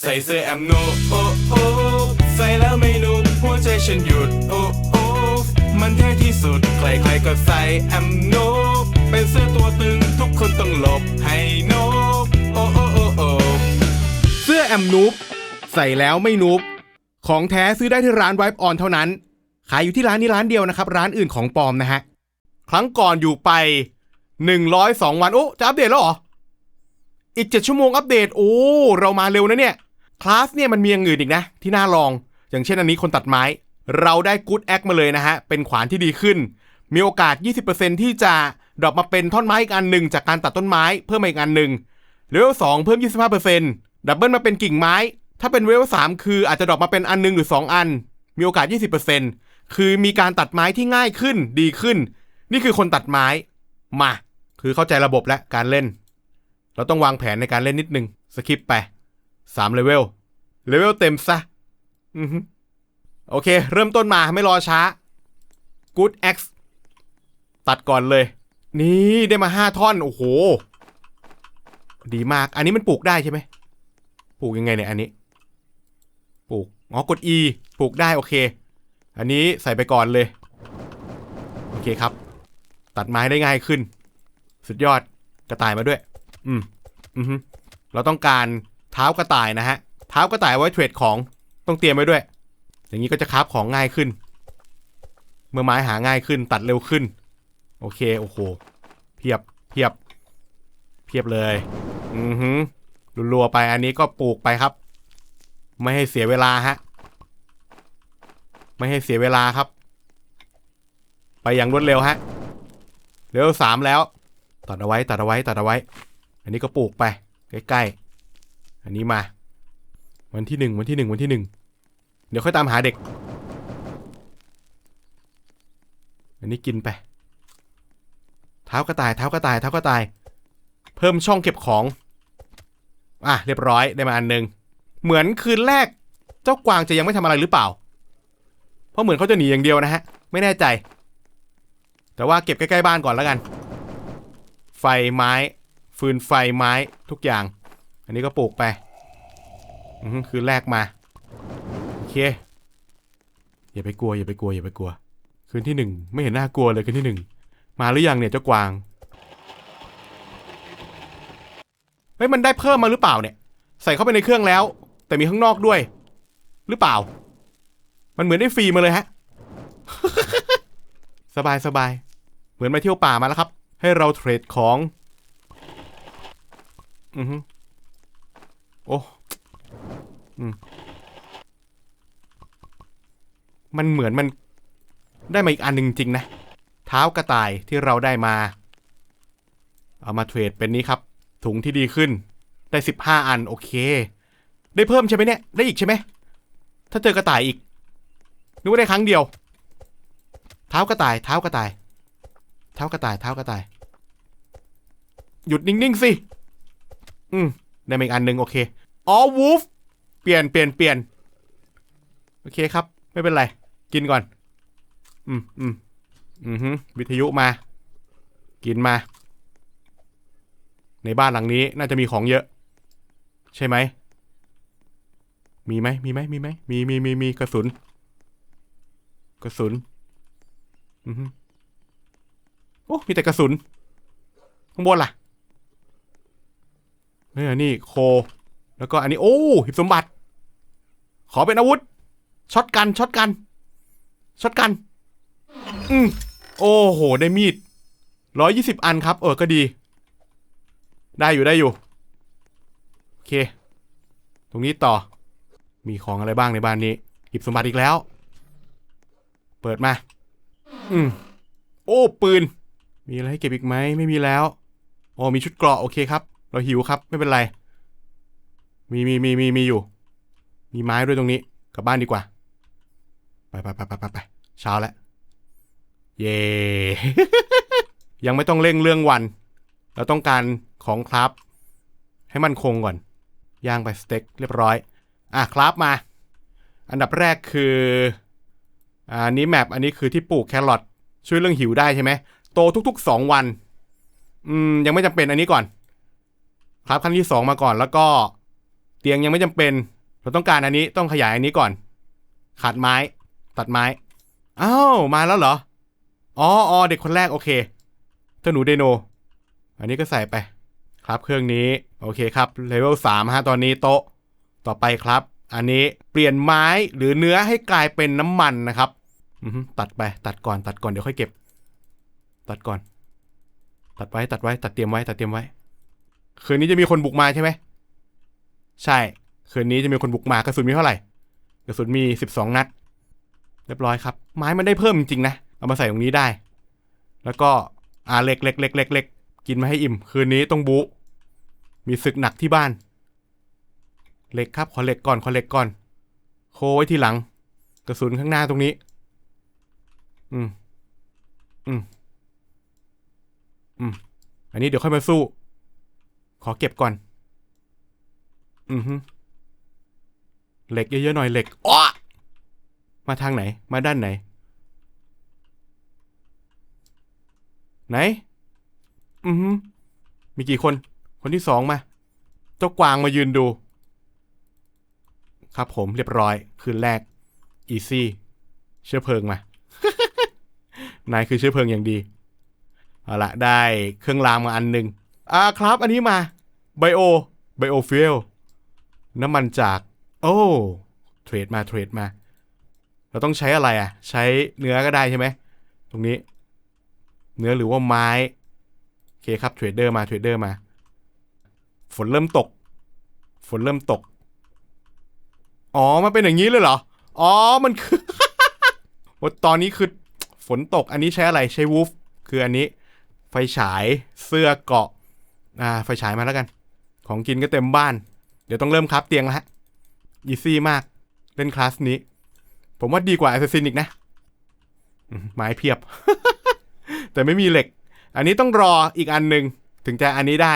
ใส่เสื้อแอมโนโอโอใส่แล้วไม่นุ่มหัวใจฉันหยุดโอโอมันเท่ที่สุด ใครๆก็ใส่แอมโนเป็นเสื้อตัวตึงทุกคนต้องหลบให้โนโอโอโอโอเสื้อแอมนูบใส่แล้วไม่นูบของแท้ซื้อได้ที่ร้านไวป์ออนเท่านั้น ขายอยู่ที่ร้านนี้ร้านเดียวนะครับ ร้านอื่นของปลอมนะฮะ ครั้งก่อนอยู่ไป 102 วัน โอ้ จะอัปเดตแล้วเหรอ อีก 7 ชั่วโมงอัปเดต โอ้ เรามาเร็วนะเนี่ย คลาสเนี่ยมันมีอย่างอื่นอีกนะ ที่น่าลอง อย่างเช่นอันนี้คนตัดไม้ เราได้กู๊ดแอคมาเลยนะฮะ เป็นขวานที่ดีขึ้น มีโอกาส 20%ที่จะดรอปมาเป็นท่อนไม้อีกอันหนึ่งจากการตัดต้นไม้เพิ่มมาอีกอันหนึ่งเลเวล2เพิ่ม 25%ดับเบิลมาเป็นกิ่งไม้ ถ้าเป็นเลเวล3คืออาจจะดรอปมาเป็นอันหนึ่งหรือ 2 อัน มีโอกาส 20%คือมีการตัดไม้ที่ง่ายขึ้นดีขึ้น นี่คือคนตัดไม้มา คือเข้าใจระบบและการเล่น เราต้องวางแผนในการเล่นนิดนึงสคิปไป 3เลเวล เลเวลเต็มซะ อือฮึโอเค เริ่มต้นมาไม่รอช้า Good X ตัดก่อนเลย นี่ได้มา5ท่อน โอ้โห ดีมาก อันนี้มันปลูกได้ใช่ไหม ปลูกยังไงเนี่ยอันนี้ ปลูก อ๋อ กด E ปลูกได้โอเค อันนี้ใส่ไปก่อนเลย โอเคครับ ตัดไม้ได้ง่ายขึ้น สุดยอด กระต่ายมาด้วย อืม อือฮึเราต้องการ เท้ากระต่ายนะฮะ เท้ากระต่ายไว้เทรดของต้องเตรียมไว้ด้วย อย่างนี้ก็จะคราฟของง่ายขึ้น เมื่อไม้หาง่ายขึ้นตัดเร็วขึ้น โอเคโอ้โหเพียบเพียบ เพียบเลย อือหือรัวๆไปอันนี้ก็ปลูกไปครับ ไม่ให้เสียเวลาฮะ ไม่ให้เสียเวลาครับ ไปอย่างรวดเร็วฮะเร็วสามแล้ว ตัดเอาไว้ตัดเอาไว้ตัดเอาไว้ อันนี้ก็ปลูกไป ใกล้ๆ อันนี้มา วันที่หนึ่งวันที่หนึ่งวันที่หนึ่งเดี๋ยวค่อยตามหาเด็ก อันนี้กินไป เท้ากระต่ายเท้ากระต่ายเท้ากระต่าย เพิ่มช่องเก็บของ อะเรียบร้อยได้มาอันหนึ่งเหมือนคืนแรก เจ้ากวางจะยังไม่ทำอะไรหรือเปล่า เพราะเหมือนเขาจะหนีอย่างเดียวนะฮะ ไม่แน่ใจ แต่ว่าเก็บใกล้ๆบ้านก่อนแล้วกัน ไฟไม้ ฟืนไฟไม้ทุกอย่าง อันนี้ก็ปลูกไปอือหือคืนแรกมา โอเค อย่าไปกลัว อย่าไปกลัว อย่าไปกลัว คืนที่หนึ่งไม่เห็นน่ากลัวเลยคืนที่หนึ่งมาหรือยังเนี่ยเจ้ากวาง เฮ้ยมันได้เพิ่มมาหรือเปล่าเนี่ย ใส่เข้าไปในเครื่องแล้ว แต่มีข้างนอกด้วย หรือเปล่า มันเหมือนได้ฟรีมาเลยฮะ สบายสบาย เหมือนมาเที่ยวป่ามาแล้วครับ ให้เราเทรดของ อือฮึ โอ้อืมมันเหมือนมันได้มาอีกอันหนึ่งจริงนะ เท้ากระต่ายที่เราได้มา เอามาเทรดเป็นนี้ครับ ถุงที่ดีขึ้น ได้สิบห้าอันโอเค ได้เพิ่มใช่ไหมเนี่ย ได้อีกใช่ไหม ถ้าเจอกระต่ายอีก นึกว่าได้ครั้งเดียว เท้ากระต่าย เท้ากระต่าย เท้ากระต่าย เท้ากระต่าย หยุดนิ่งๆสิ อืม ได้มาอีกอันหนึ่งโอเค อ๋อวูฟเปลี่ยนเปลี่ยนเปลี่ยนโอเคครับ ไม่เป็นไร กินก่อน อืมอืมอือฮึวิทยุมา กินมา ในบ้านหลังนี้น่าจะมีของเยอะ ใช่ไหม มีไหมมีไหมมีไหมมีมีมีมีกระสุน กระสุน อือฮึโอ้มีแต่กระสุน ข้างบนล่ะ เฮ้ยอันนี่โค แล้วก็อันนี้ โอ้หิบสมบัติ ขอเป็นอาวุธ ช็อตกันช็อตกันช็อตกัน อืมโอ้โห ได้มีดร้อยยี่สิบอันครับ เออ ก็ดี ได้อยู่ได้อยู่ โอเค ตรงนี้ต่อ มีของอะไรบ้างในบ้านนี้ หยิบสมบัติอีกแล้ว เปิดมา อืม โอ้ ปืน มีอะไรให้เก็บอีกไหม ไม่มีแล้ว อ๋อ มีชุดเกราะ โอเคครับ เราหิวครับ ไม่เป็นไร มีมีมีมีมีอยู่ มีไม้ด้วยตรงนี้ กลับบ้านดีกว่า ไปไปไปไปไปไปเช้าแล้ว เย่ยังไม่ต้องเร่งเรื่องวัน เราต้องการของครับ ให้มันคงก่อน ย่างไปสเต็กเรียบร้อย อะครับมา อันดับแรกคืออ่าอันนี้แมปอันนี้คือที่ปลูกแครอทช่วยเรื่องหิวได้ใช่ไหมโตทุกๆ 2 วัน อืมยังไม่จำเป็นอันนี้ก่อน ครับขั้นที่ 2 มาก่อน แล้วก็เตียงยังไม่จำเป็น เราต้องการอันนี้ต้องขยายอันนี้ก่อน ขาดไม้ ตัดไม้อ้าวมาแล้วเหรออ๋อออเด็กคนแรกโอเคเจ้าหนูไดโน อันนี้ก็ใส่ไป ครับเครื่องนี้โอเคครับเลเวลสามฮะตอนนี้โต๊ะต่อไปครับ อันนี้เปลี่ยนไม้หรือเนื้อให้กลายเป็นน้ำมันนะครับอืตัดไป ตัดก่อนตัดก่อนเดี๋ยวค่อยเก็บ ตัดก่อน ตัดไว้ตัดไว้ ตัดเตรียมไว้ตัดเตรียมไว้ คืนนี้จะมีคนบุกมาใช่ไหม ใช่ คืนนี้จะมีคนบุกมากระสุนมีเท่าไหร่ กระสุนมีสิบสองนัด เรียบร้อยครับ ไม้มันได้เพิ่มจริงๆนะ เอามาใส่ตรงนี้ได้ แล้วก็อ่าเหล็กเล็กเล็กเล็กเล็กกินมาให้อิ่ม คืนนี้ต้องบุ มีศึกหนักที่บ้านเหล็กครับขอเหล็กก่อนขอเหล็กก่อน โคไว้ทีหลัง กระสุนข้างหน้าตรงนี้ อืม อืม อืม อันนี้เดี๋ยวค่อยมาสู้ ขอเก็บก่อน อือฮึเหล็กเยอะๆหน่อยเหล็กอ้อมาทางไหน มาด้านไหน ไหน อือฮึมีกี่คน คนที่สองมา เจ้ากวางมายืนดู ครับผมเรียบร้อย คืนแรก อีซี่ เชื้อเพลิงมา นายคือเชื้อเพลิงอย่างดี เอาละได้เครื่องรางมาอันหนึ่งอ่าครับ อันนี้มา ไบโอไบโอฟิลน้ำมันจาก โอ้เทรดมาเทรดมา เราต้องใช้อะไรอะ ใช้เนื้อก็ได้ใช่ไหม ตรงนี้ เนื้อหรือว่าไม้ โอเคครับเทรดเดอร์มาเทรดเดอร์มา ฝนเริ่มตก ฝนเริ่มตก อ๋อ มันเป็นอย่างนี้เลยเหรอ อ๋อ มันคือตอนนี้คือฝนตก อันนี้ใช้อะไร ใช้วูฟ คืออันนี้ ไฟฉาย เสื้อเกาะ อ่า ไฟฉายมาแล้วกัน ของกินก็เต็มบ้าน เดี๋ยวต้องเริ่มครับเตียงแล้วฮะอีซี่มาก เล่นคลาสนี้ ผมว่าดีกว่า a อ s ซ s ซินอีกนะไม้เพียบ แต่ไม่มีเหล็ก อันนี้ต้องรออีกอันหนึ่งถึงจะอันนี้ได้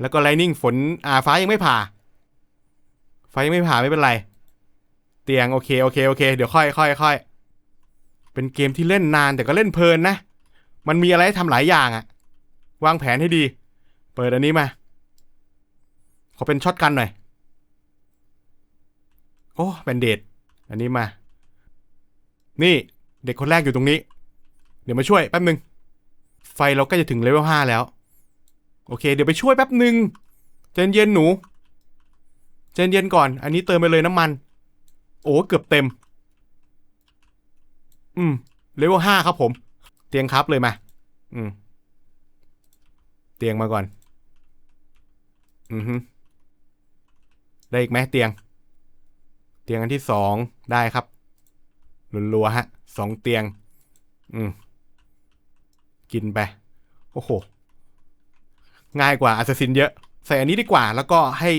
แล้วก็ไลนิ่งฝนอ่าฟ้ายังไม่ผ่าฟ้ายังไม่ผ่าไม่เป็นไร เตียงโอเคโอเคโอเค เดี๋ยวค่อยค่อยค่อยเป็นเกมที่เล่นนานแต่ก็เล่นเพลินนะ มันมีอะไรให้ทำหลายอย่างอะวางแผนให้ดี เปิดอันนี้มา อเป็นช็อตกันหน่อย โอ้เป็นเดทอันนี้มา นี่เด็กคนแรกอยู่ตรงนี้ เดี๋ยวมาช่วยแป๊บหนึ่งไฟเราก็จะถึงเลเวลห้าแล้ว โอเค เดี๋ยวไปช่วยแป๊บหนึ่งใจเย็นๆหนูใจเย็นๆก่อน อันนี้เติมไปเลยน้ำมัน โอ้เกือบเต็ม อืมเลเวลห้าครับผม เตียงครับเลยมา อืม เตียงมาก่อน อือฮึ ได้อีกไหมเตียง เตียงอันที่สองได้ครับรัวๆฮะสองเตียง อืม กินไป โอ้โห ง่ายกว่าอ s ซ s ซินเยอะ ใส่อันนี้ดีกว่า แล้วก็ให้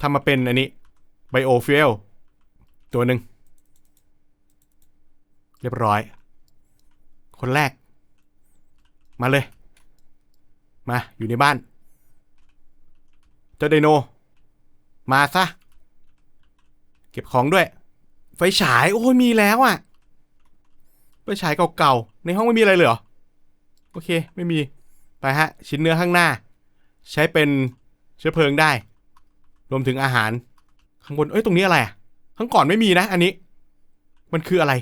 ทำมาเป็นอันนี้ไบโอฟิลตัวหนึ่ง เรียบร้อย คนแรก มาเลย มาอยู่ในบ้าน เจ้าไดโน มาซะ เก็บของด้วย ไฟฉาย โอ้ยมีแล้วอะ่ะ ไฟฉายเก่าๆ ในห้องไม่มีอะไรเลยเหรอ โอเค ไม่มี ไปฮะ ชิ้นเนื้อข้างหน้า ใช้เป็นเชื้อเพลิงได้ รวมถึงอาหาร ข้างบน เอ้ย ตรงนี้อะไรอะ ข้างก่อนไม่มีนะ อันนี้ มันคืออะไร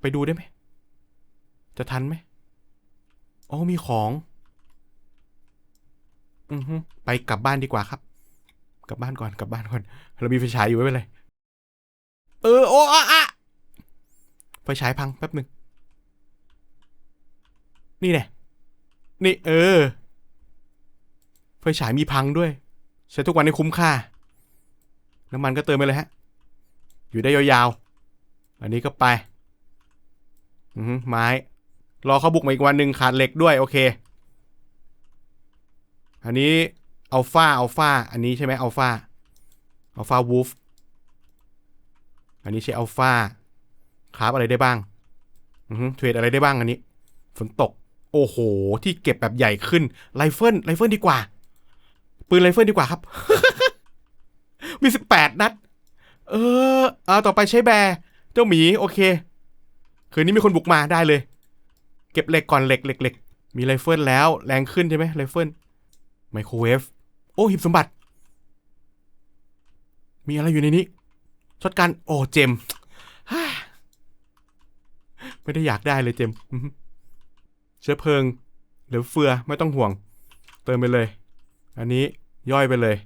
ไปดูได้ไหม จะทันไหมอ๋อมีของ อือฮึไปกลับบ้านดีกว่าครับ กลับบ้านก่อนกลับบ้านก่อนเรามีไฟฉายอยู่ไม่เป็นไรเออโอ้อะอะไฟฉายพังแป๊บหนึ่งนี่แน่นี่เออไฟฉายมีพังด้วย ใช้ทุกวันให้คุ้มค่า น้ำมันก็เติมไปเลยฮะ อยู่ได้ยาวๆ อันนี้ก็ไปอือฮึไม้ รอเขาบุกมาอีกวันหนึ่งขาดเหล็กด้วย โอเค อันนี้ อัลฟาอัลฟาอันนี้ใช่ไหมอัลฟาอัลฟาวูฟอันนี้ใช่อัลฟาคราฟอะไรได้บ้างเทรดอะไรได้บ้างอันนี้ ฝนตก โอ้โห ที่เก็บแบบใหญ่ขึ้นไรเฟิลไรเฟิลดีกว่า ปืนไรเฟิลดีกว่าครับ มีสิบแปดนัด เออเอาต่อไปใช้แบร์เจ้าหมี โอเค คืนนี้มีคนบุกมาได้เลย เก็บเหล็กก่อนเหล็กเหล็กเหล็กมีไรเฟิลแล้ว แรงขึ้นใช่ไหมไรเฟิลไมโครเวฟ อ้หิบสมบัติ มีอะไรอยู่ในนี้ช็อตกันโอ้เจมไม่ได้อยากได้เลยเจมเชื้อเพลิงหลือเฟือไม่ต้องห่วง เติมไปเลย อันนี้ย่อยไปเลย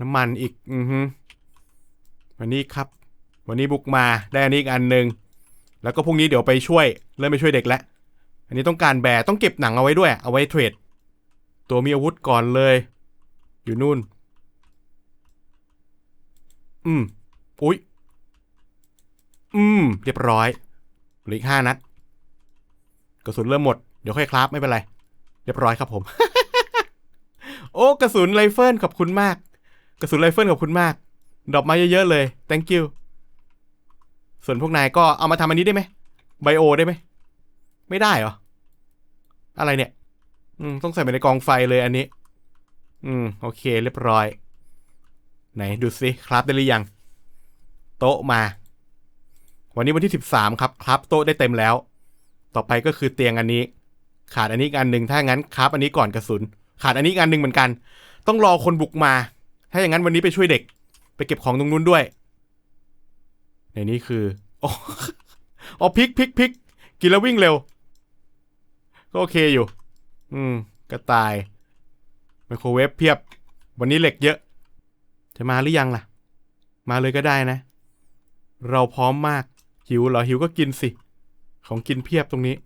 น้ำมันอีก อือฮึวันนี้ครับ วันนี้บุกมาได้อันนี้อีกอันหนึ่งแล้วก็พรุ่งนี้เดี๋ยวไปช่วย เริ่มไปช่วยเด็กแล้วอันนี้ต้องการแบร์ต้องเก็บหนังเอาไว้ด้วย เอาไว้เทรด ตัวมีอาวุธก่อนเลย อยู่นู่น อืม อุ๊ยอืม เรียบร้อยเหลืออีกห้านัด กระสุนเริ่มหมด เดี๋ยวค่อยคราฟไม่เป็นไร เรียบร้อยครับผม โอ้ กระสุนไรเฟิลขอบคุณมาก กระสุนไรเฟิลขอบคุณมาก ดอปมาเยอะๆเลย thank you ส่วนพวกนายก็เอามาทำอันนี้ได้ไหมไบโอได้ไหม ไม่ได้เหรอ อะไรเนี่ย อืม ต้องใส่ไปในกองไฟเลยอันนี้ อืม โอเคเรียบร้อย ไหนดูสิครับได้หรือยัง โต๊ะมา วันนี้วันที่สิบสามครับครับ โต๊ะได้เต็มแล้ว ต่อไปก็คือเตียงอันนี้ ขาดอันนี้อันหนึ่งถ้างั้นครับ อันนี้ก่อนกระสุน ขาดอันนี้อันหนึ่งเหมือนกัน ต้องรอคนบุกมา ถ้าอย่างนั้นวันนี้ไปช่วยเด็ก ไปเก็บของตรงนู้นด้วย ในนี้คืออ๋ออ๋อพลิกพลิกพลิกกินแล้ววิ่งเร็ว ก็โอเคอยู่ อืม กระต่าย ไมโครเวฟเพียบ วันนี้เหล็กเยอะ จะมาหรือยังล่ะ มาเลยก็ได้นะ เราพร้อมมาก หิวเหรอหิวก็กินสิ ของกินเพียบตรงนี้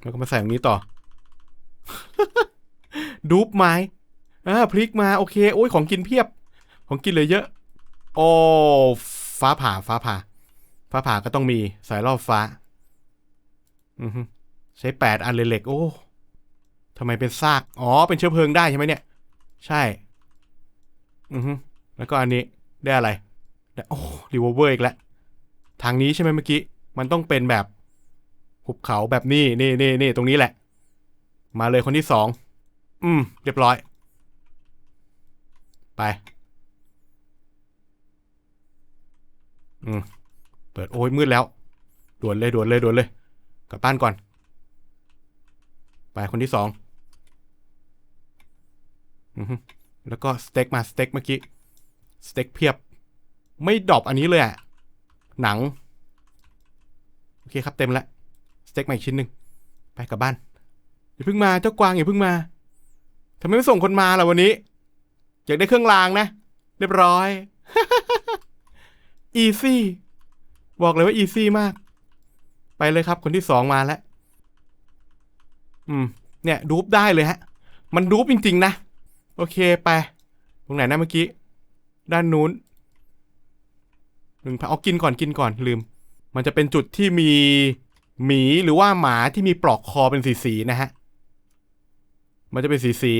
แล้วก็มาใส่ตรงนี้ต่อ ดูปไม้อ่าพลิกมาโอเค โอ้ยของกินเพียบ ของกินเลยเยอะ โอ้ฟ้าผ่าฟ้าผ่า ฟ้าผ่าก็ต้องมีสายรอบฟ้า ใช้แปดอันเลยเหล็กโอ้ทำไมเป็นซาก อ๋อ เป็นเชื้อเพลิงได้ใช่ไหมเนี่ย ใช่ อือฮึแล้วก็อันนี้ได้อะไรได้โอ้รีวอเวอร์อีกแล้ว ทางนี้ใช่ไหมเมื่อกี้ มันต้องเป็นแบบหุบเขาแบบนี้นี่นี่นี่ตรงนี้แหละ มาเลยคนที่สอง อืม เรียบร้อย ไป อืม เปิดโอ้ยมืดแล้ว ด่วนเลยด่วนเลยด่วนเลย กลับบ้านก่อน ไปคนที่สองอแล้วก็สเต็กมาสเต็กเมื่อกี้สเต็กเพียบ ไม่ดรอปอันนี้เลยอะหนัง โอเคครับเต็มแล้วสเต็กมาอีกชิ้นหนึ่งไปกลับบ้านอย่าเพิ่งมาเจ้ากวางอย่าเพิ่งมาทำไมไม่ส่งคนมาล่ะวันนี้ อยากได้เครื่องรางนะ เรียบร้อยอีซี่บอกเลยว่าอีซี่มาก ไปเลยครับ คนที่สองมาแล้ว อืม เนี่ยดูปได้เลยฮะ มันดูปจริง ๆ นะ โอเคไป ตรงไหนนะเมื่อกี้ ด้านนู้นหนึ่งพันเอากินก่อนกินก่อนลืม มันจะเป็นจุดที่มีหมีหรือว่าหมาที่มีปลอกคอเป็นสีๆนะฮะ มันจะเป็นสี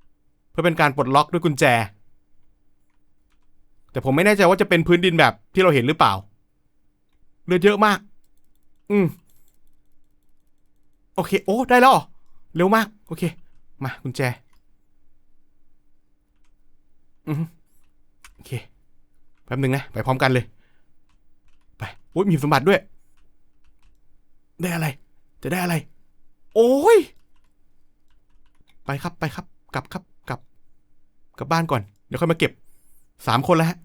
ๆเพื่อเป็นการปลดล็อกด้วยกุญแจ แต่ผมไม่แน่ใจว่าจะเป็นพื้นดินแบบที่เราเห็นหรือเปล่า เลือดเยอะมาก อืม โอเค โอ้ ได้แล้วเร็วมาก โอเค มากุญแจ อือฮึโอเค แป๊บหนึ่งนะ ไปพร้อมกันเลย ไปโอ้ยมีสมบัติด้วย ได้อะไร จะได้อะไร โอ้ย ไปครับไปครับ กลับครับกลับ กลับบ้านก่อน เดี๋ยวค่อยมาเก็บ สามคนแล้วฮะ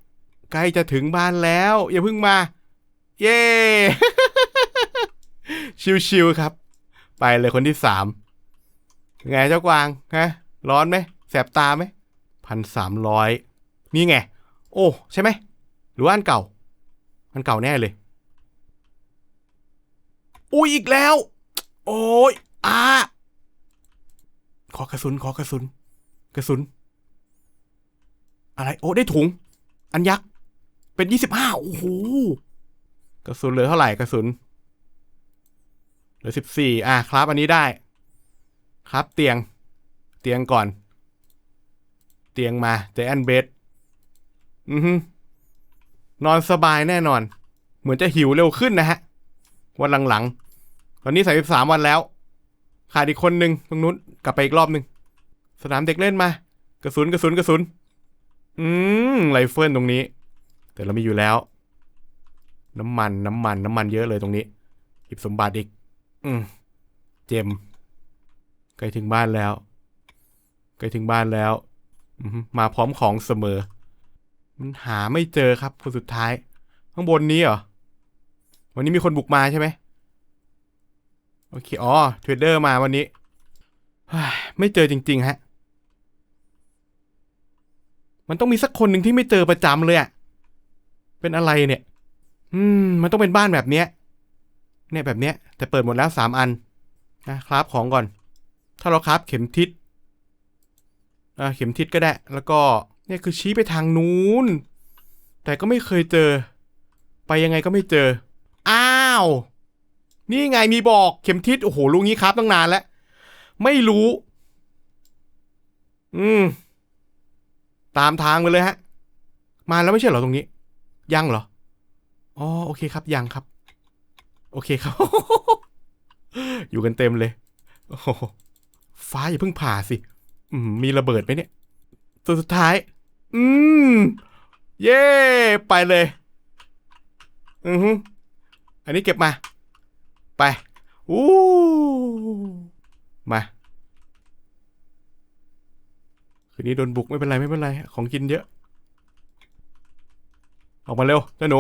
ใกล้จะถึงบ้านแล้ว อย่าเพิ่งมา เย้ ชิวๆครับ ไปเลยคนที่สามไงเจ้ากวางฮะร้อนไหมแสบตาไหมพันสามร้อยนี่ไง โอ้ ใช่ไหม หรือว่าอันเก่า อันเก่าแน่เลย อุ้ยอีกแล้ว โอ้ยอ่าขอกระสุนขอกระสุน กระสุน อะไร โอ้ได้ถุง อันยักษ์ เป็นยี่สิบห้าโอ้โห กระสุนเหลือเท่าไหร่กระสุน ลือสิบสี่อะครับอันนี้ได้ ครับเตียง เตียงก่อน เตียงมาเจแอนเบดอือฮึนอนสบายแน่นอน เหมือนจะหิวเร็วขึ้นนะฮะ วันหลังๆ ตอนนี้สามสิบสามวันแล้ว ขาดอีกคนหนึ่งตรงนู้นกลับไปอีกรอบหนึ่งสนามเด็กเล่นมา กระสุนกระสุนกระสุน อืมไรเฟิลตรงนี้ แต่เรามีอยู่แล้ว น้ำมันน้ำมันน้ำมันเยอะเลยตรงนี้หยิบสมบัติอีก อืม เจมใกล้ถึงบ้านแล้วใกล้ถึงบ้านแล้วมาพร้อมของเสมอ มันหาไม่เจอครับ คนสุดท้าย ข้างบนนี้เหรอ วันนี้มีคนบุกมาใช่ไหมโอเค อ๋อเทรดเดอร์มาวันนี้ ไม่เจอจริง ๆ ฮะ มันต้องมีสักคนหนึ่งที่ไม่เจอประจำเลยอะเป็นอะไรเนี่ย อืม มันต้องเป็นบ้านแบบเนี้ย เนี่ยแบบเนี้ยแต่เปิดหมดแล้วสามอันนะครับของก่อน ถ้าเราครับเข็มทิศอ่าเข็มทิศก็ได้ แล้วก็เนี่ยคือชี้ไปทางนู้น แต่ก็ไม่เคยเจอ ไปยังไงก็ไม่เจอ อ้าว นี่ไงมีบอกเข็มทิศโอ้โหรู้งี้ครับตั้งนานแล้ว ไม่รู้ อืม ตามทางไปเลยฮะ มาแล้วไม่ใช่เหรอตรงนี้ ยังเหรอ อ๋อโอเคครับยังครับ โอเคครับ อยู่กันเต็มเลยโอ้โหฟ้าอย่าเพิ่งผ่าสิมมีระเบิดไหมเนี่ย ตัวสุดท้าย อืม เย่ไปเลย อือฮึอันนี้เก็บมา ไป อู้มา คืนนี้โดนบุกไม่เป็นไรไม่เป็นไร ของกินเยอะ ออกมาเร็วเจ้าหนู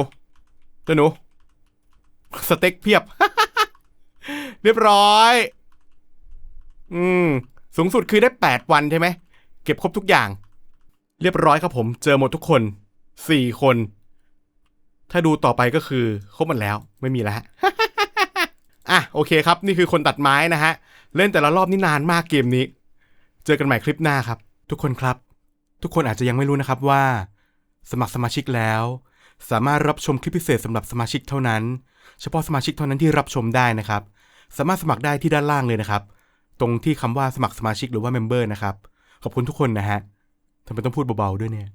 เจ้าหนู สเต็กเพียบ เรียบร้อย อืม สูงสุดคือได้ 8 วันใช่ไหม เก็บครบทุกอย่าง เรียบร้อยครับผม เจอหมดทุกคน 4 คน ถ้าดูต่อไปก็คือ ครบหมดแล้ว ไม่มีแล้วฮะอะ โอเคครับ นี่คือคนตัดไม้นะฮะ เล่นแต่ละรอบนี่นานมากเกมนี้ เจอกันใหม่คลิปหน้าครับ ทุกคนครับ ทุกคนอาจจะยังไม่รู้นะครับว่า สมัครสมาชิกแล้ว สามารถรับชมคลิปพิเศษสำหรับสมาชิกเท่านั้น เฉพาะสมาชิกเท่านั้นที่รับชมได้นะครับ สามารถสมัครได้ที่ด้านล่างเลยนะครับ ตรงที่คำว่าสมัครสมาชิกหรือว่าเมมเบอร์นะครับ ขอบคุณทุกคนนะฮะทำไมต้องพูดเบาๆด้วยเนี่ย